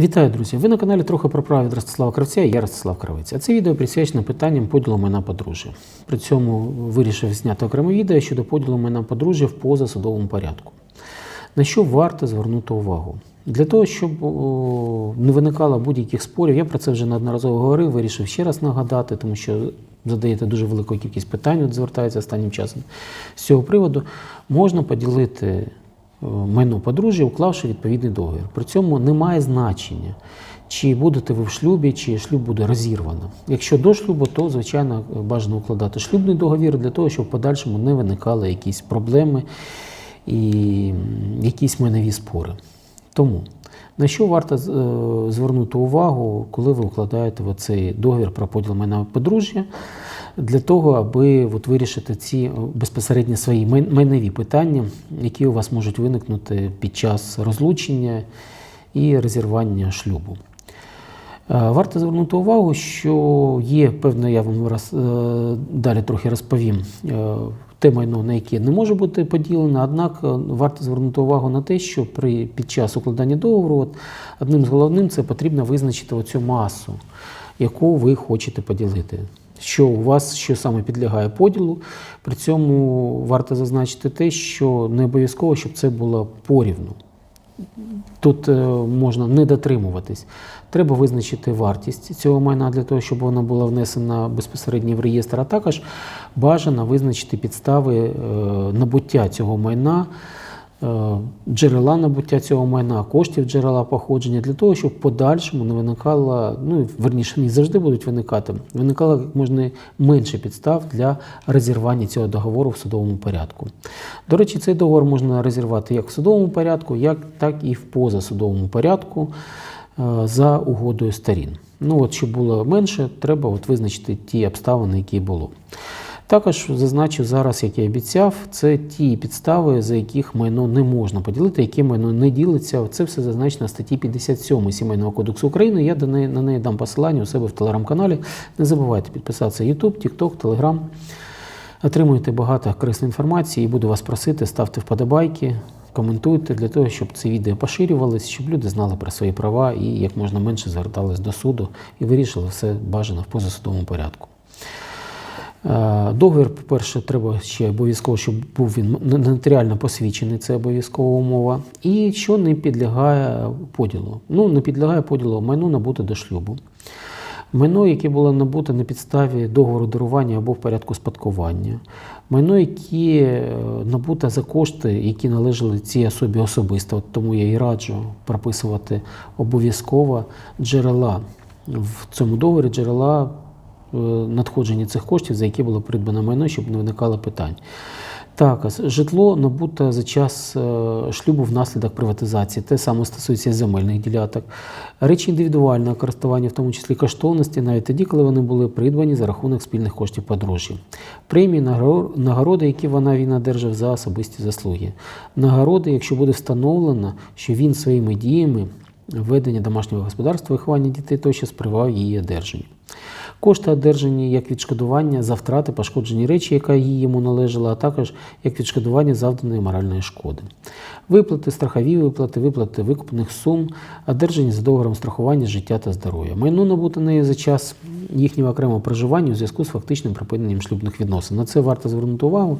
Вітаю, друзі! Ви на каналі трохи про право від Ростислава Кравця я Ростислав Кравець. А це відео присвячено питанням поділу майна подружжя. При цьому вирішив зняти окреме відео щодо поділу майна подружжя в позасудовому порядку. На що варто звернути увагу? Для того, щоб о, не виникало будь-яких спорів, я про це вже неодноразово говорив, вирішив ще раз нагадати, тому що задаєте дуже велику кількість питань, от звертається останнім часом. З цього приводу можна поділити майно подружжя, уклавши відповідний договір. При цьому немає значення, чи будете ви в шлюбі, чи шлюб буде розірвано. Якщо до шлюбу, то звичайно бажано укладати шлюбний договір для того, щоб в подальшому не виникали якісь проблеми і якісь майнові спори. Тому на що варто е, звернути увагу, коли ви укладаєте цей договір про поділ майна подружжя, для того, аби от вирішити ці е, безпосередньо свої майнові питання, які у вас можуть виникнути під час розлучення і розірвання шлюбу. Е, Варто звернути увагу, що є певне, я вам роз, е, далі трохи розповім, те майно, на яке не може бути поділено, однак е, варто звернути увагу на те, що при, під час укладання договору от, одним з головним це потрібно визначити оцю масу, яку ви хочете поділити. Що у вас що саме підлягає поділу, при цьому варто зазначити те, що не обов'язково, щоб це було порівну. Тут е, можна не дотримуватись. Треба визначити вартість цього майна для того, щоб вона була внесена безпосередньо в реєстр, а також бажано визначити підстави е, набуття цього майна, джерела набуття цього майна, коштів джерела походження, для того, щоб в подальшому не виникало, ну верніше, вони завжди будуть виникати, виникало як можна менше підстав для розірвання цього договору в судовому порядку. До речі, цей договор можна розірвати як в судовому порядку, як так і в позасудовому порядку е, за угодою сторін. Ну от, щоб було менше, треба от визначити ті обставини, які було. Також зазначу зараз, як я обіцяв, це ті підстави, за яких майно не можна поділити, які майно не ділиться. Це все зазначено в статті 57 Сімейного кодексу України. Я на неї дам посилання у себе в телеграм-каналі. Не забувайте підписатися YouTube, TikTok, Telegram. Отримуєте багато корисної інформації і буду вас просити, ставте вподобайки, коментуйте для того, щоб це відео поширювалось, щоб люди знали про свої права і як можна менше звертались до суду і вирішили все бажано в позасудовому порядку. Е, Договір, по-перше, треба ще обов'язково, щоб був він нотаріально посвідчений, це обов'язкова умова. І що не підлягає поділу. Ну, не підлягає поділу майно набуте до шлюбу. Майно, яке було набуте на підставі договору дарування або в порядку спадкування. Майно, яке е, набуте за кошти, які належали цій особі особисто. От тому я і раджу прописувати обов'язково джерела в цьому договорі, джерела е, надходження цих коштів, за які було придбано майно, щоб не виникало питань. Також житло набуте за час е, шлюбу внаслідок приватизації. Те саме стосується земельних ділянок. Речі індивідуального користування, в тому числі коштовності, навіть тоді, коли вони були придбані за рахунок спільних коштів подружжя. Премії, нагороди, які вона він одержав за особисті заслуги. Нагороди, якщо буде встановлено, що він своїми діями ведення домашнього господарства, виховання дітей тощо спривав її одержанню. Кошти одержані як відшкодування за втрати пошкоджені речі, яка їй йому належала, а також як відшкодування завданої моральної шкоди. Виплати, страхові виплати, виплати викупних сум, одержані за договором страхування життя та здоров'я. Майно набуте нею за час їхнього окремого проживання у зв'язку з фактичним припиненням шлюбних відносин. На це варто звернути увагу.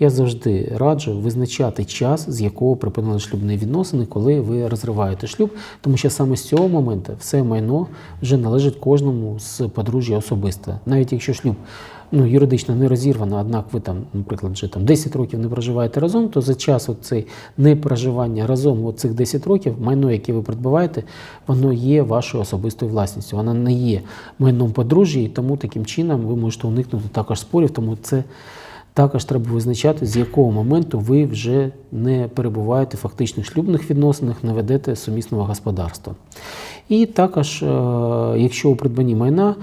Я завжди раджу визначати час, з якого припинили шлюбні відносини, коли ви розриваєте шлюб, тому що саме з цього моменту все майно вже належить кожному з подружжя особисто. Навіть якщо шлюб ну, юридично не розірвано, однак ви там, наприклад, вже там 10 років не проживаєте разом, то за час цей непроживання разом от цих 10 років майно, яке ви придбаваєте, воно є вашою особистою власністю. Воно не є майном подружжя, і тому таким чином ви можете уникнути також спорів, тому це. Також треба визначати, з якого моменту ви вже не перебуваєте в фактичних шлюбних відносинах, не ведете сумісного господарства. І також, е, якщо у придбанні майна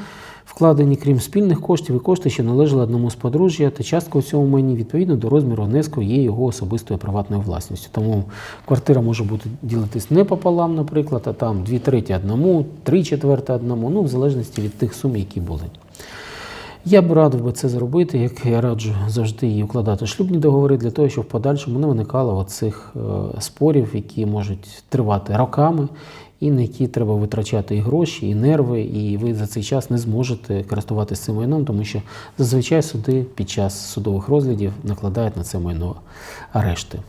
вкладені, крім спільних коштів, і кошти, що належали одному з подружжя, то частка у цьому майні відповідно до розміру внеску є його особистою приватною власністю. Тому квартира може бути ділитись не пополам, наприклад, а там дві треті одному, три четверти одному, ну в залежності від тих сум, які були. Я б радив би це зробити, як я раджу завжди і укладати шлюбні договори для того, щоб в подальшому не виникало оцих е, спорів, які можуть тривати роками і на які треба витрачати і гроші, і нерви, і ви за цей час не зможете користуватися цим майном, тому що зазвичай суди під час судових розглядів накладають на це майно арешти.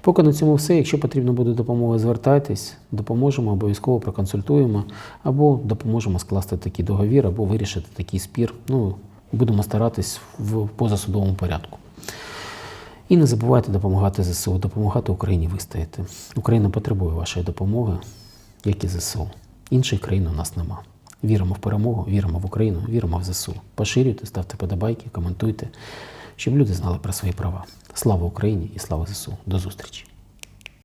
Поки на цьому все. Якщо потрібна буде допомога, звертайтесь, допоможемо, обов'язково проконсультуємо, або допоможемо скласти такий договір, або вирішити такий спір. Ну, будемо старатись в позасудовому порядку. І не забувайте допомагати ЗСУ, допомагати Україні вистояти. Україна потребує вашої допомоги, як і ЗСУ. Інших країн у нас нема. Віримо в перемогу, віримо в Україну, віримо в ЗСУ. Поширюйте, ставте подобайки, коментуйте, щоб люди знали про свої права. Слава Україні і слава ЗСУ. До зустрічі!